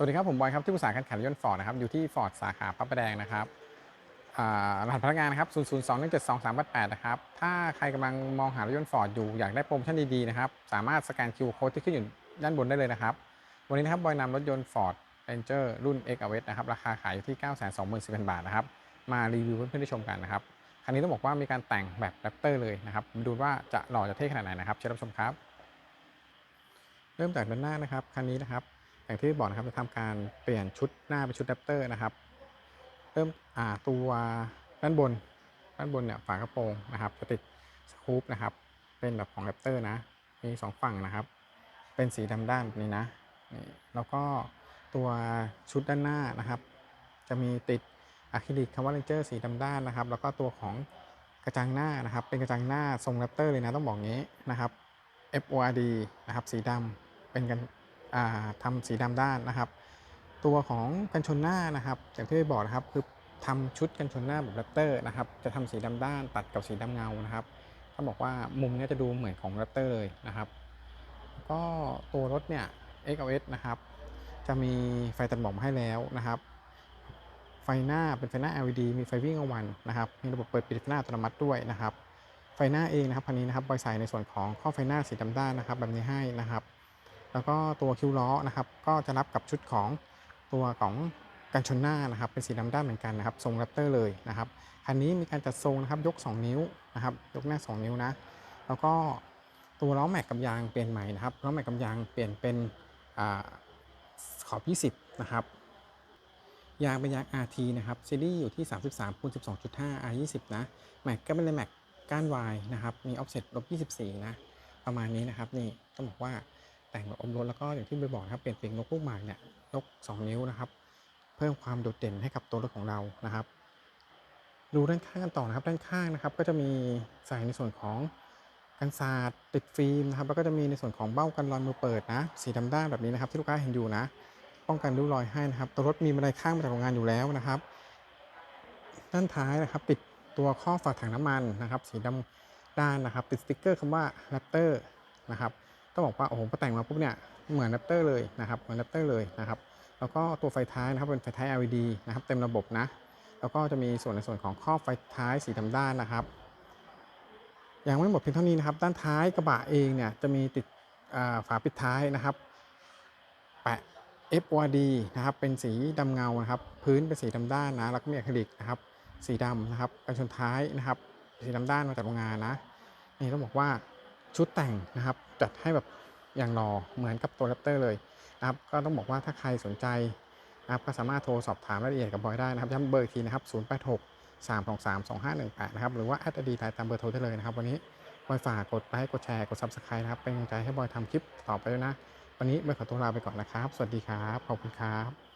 สวัสดีครับ ผมบอยครับ ที่ปรึกษาการขายรถยนต์ฟอร์ดนะครับ อยู่ที่ฟอร์ดสาขาพระประแดงนะครับรหัสพนักงานนะครับ 0 0 2 1 7 2 3 8 8 นะครับ ถ้าใครกำลังมองหารถยนต์ฟอร์ดอยู่ อยากได้โปรโมชั่นดีๆนะครับ สามารถสแกน QR Code ที่ขึ้นอยู่ด้านบนได้เลยนะครับ วันนี้นะครับบอยนำรถยนต์ Ford Ranger รุ่น X a v e t นะครับ ราคาขายอยู่ที่ 924,000 บาทนะครับ มารีวิวเพื่อนๆได้ชมกันนะครับ คันนี้ต้องบอกว่ามีการแต่งแบบแรปเตอร์เลยนะครับมาดูว่าจะหล่อจะเท่ขนาดไหนนะครับ เชิญรับชมครับ เริ่มจากด้านหน้านะครับ คันนี้นะครับ อย่างที่บอกนะครับจะทำการเปลี่ยนชุดหน้าเป็นชุดแรปเตอร์นะครับ เริ่มอ่าตัวด้านบนด้านบนเนี่ยฝากระโปรงนะครับจะติดสกู๊ปนะครับ เป็นแบบของแรปเตอร์นะ มีสองฝั่งนะครับ เป็นสีดำด้านแบบนี้นะนี่แล้วก็ตัวชุดด้านหน้านะครับ จะมีติดอะคริลิกคำว่าเรนเจอร์สีดำด้านนะครับ แล้วก็ตัวของกระจังหน้านะครับ เป็นกระจังหน้าทรงแรปเตอร์เลยนะต้องบอกงี้นะครับ FORD นะครับ สีดำเป็นกัน อ่าทำสีดำด้านนะครับ ตัวของกันชนหน้านะครับอย่างที่ได้บอกนะครับคือทำชุดกันชนหน้าแบบแรปเตอร์นะครับ จะทำสีดำด้านตัดกับสีดำเงานะครับต้องบอกว่ามุมเนี้ยจะดูเหมือนของแรปเตอร์เลยนะครับก็ตัวรถเนี่ย XLS นะครับ จะมีไฟตัดหมอกมาให้แล้วนะครับ ไฟหน้าเป็นไฟหน้า LED มีไฟวิ่งกลางวันนะครับ มีระบบเปิดปิดไฟหน้าอัตโนมัติด้วยนะครับ ไฟหน้าเองนะครับคันนี้นะครับบอยใส่ในส่วนของข้อไฟหน้าสีดำด้านนะครับ แบบนี้ให้นะครับ แล้วก็ตัวคิ้วล้อนะครับ ก็จะรับกับชุดของตัวของกันชนหน้านะครับเป็นสีดำด้านเหมือนกันนะครับ ทรงแรปเตอร์เลยนะครับคันนี้มีการจัดทรงนะครับยก 2 นิ้วนะครับ ยกหน้า 2 นิ้วนะ แล้วก็ตัวล้อแม็กกับยางเปลี่ยนใหม่นะครับล้อแม็กกับยางเปลี่ยนเป็นอขอบ 20 นะครับ ยางเป็นยาง RT นะครับซีรีส์อยู่ที่ 33คูณ12.5 R20 นะแม็กก็เป็นเลยแม็กก้านวายนะครับ มีออฟเซ็ตลบ24 นะ ประมาณนี้นะครับ นี่ต้องบอกว่า แต่งแบบอมรถแล้วก็อย่างที่ไปบอกนะครับเปลี่ยนเปลี่ยนนกลูกหมากเนี่ยยก 2 นิ้วนะครับ เพิ่มความโดดเด่นให้กับตัวรถของเรานะครับ ดูด้านข้างกันต่อนะครับ ด้านข้างนะครับ ก็จะมีใส่ในส่วนของกันศาสตร์ติดฟิล์มนะครับ แล้วก็จะมีในส่วนของเบ้ากันรอยมือเปิดนะ สีดำด้านแบบนี้นะครับ ที่ลูกค้าเห็นอยู่นะ ป้องกันริ้วรอยให้นะครับ ตัวรถมีบันไดข้างมาจากโรงงานอยู่แล้วนะครับ ด้านท้ายนะครับ ติดตัวข้อฝาถังน้ำมันนะครับ สีดำด้านนะครับ ติดสติ๊กเกอร์คำว่า Raptor นะครับ ต้องบอกว่าโอ้โหพอแต่งมาปุ๊บเนี่ยเหมือน Raptor เลยนะครับเหมือน Raptor เลยนะครับแล้วก็ตัวไฟท้ายนะครับเป็นไฟท้าย LED นะครับเต็มระบบนะแล้วก็จะมีส่วนในส่วนของข้อบไฟท้ายสีดำด้านนะครับยังไม่หมดเพียงเท่านี้นะครับ ด้านท้ายกระบะเองเนี่ยจะมีติดฝาปิดท้ายนะครับแปะ f o d นะครับเป็นสีดำเงานะครับ พื้นเป็นสีดำด้านนะแล้วก็มีอะคริลิกนะครับสีดำนะครับกันชนท้ายนะครับ สีดำด้านมาจากโรงงานนะนี่ต้องบอกว่า ชุดแต่งนะครับ จัดให้แบบอย่างรอเหมือนกับตัวแรปเตอร์เลยนะครับ ก็ต้องบอกว่าถ้าใครสนใจนะครับก็สามารถโทรสอบถามรายละเอียดกับบอยได้นะครับย้ำเบอร์อีกทีนะครับ 086 323 2518 นะครับ หรือว่าแอดดีไลน์ตามเบอร์โทรได้เลยนะครับ วันนี้บอยฝากกดไลค์กดแชร์กด Subscribe นะครับ เป็นกำลังใจให้บอยทำคลิปต่อไปด้วยนะ วันนี้บอยขอตัวลาไปก่อนนะครับ สวัสดีครับ ขอบคุณครับ